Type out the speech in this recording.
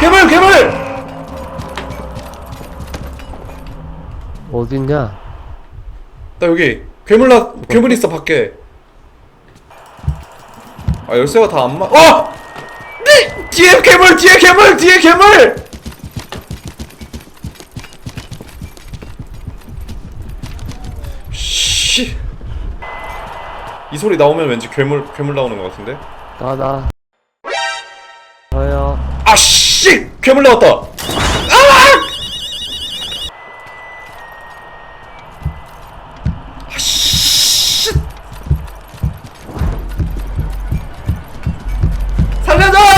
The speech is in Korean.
괴물 괴물 어딨냐? 나 여기 괴물 나 괴물 있어 밖에 아 열쇠가 다 안 맞.. 어! 네! 뒤에 괴물 뒤에 괴물 뒤에 괴물 씨. 이 소리 나오면 왠지 괴물 괴물 나오는 것 같은데 나, 나. 아씨! 괴물 나왔다. 아! 아씨! 살려줘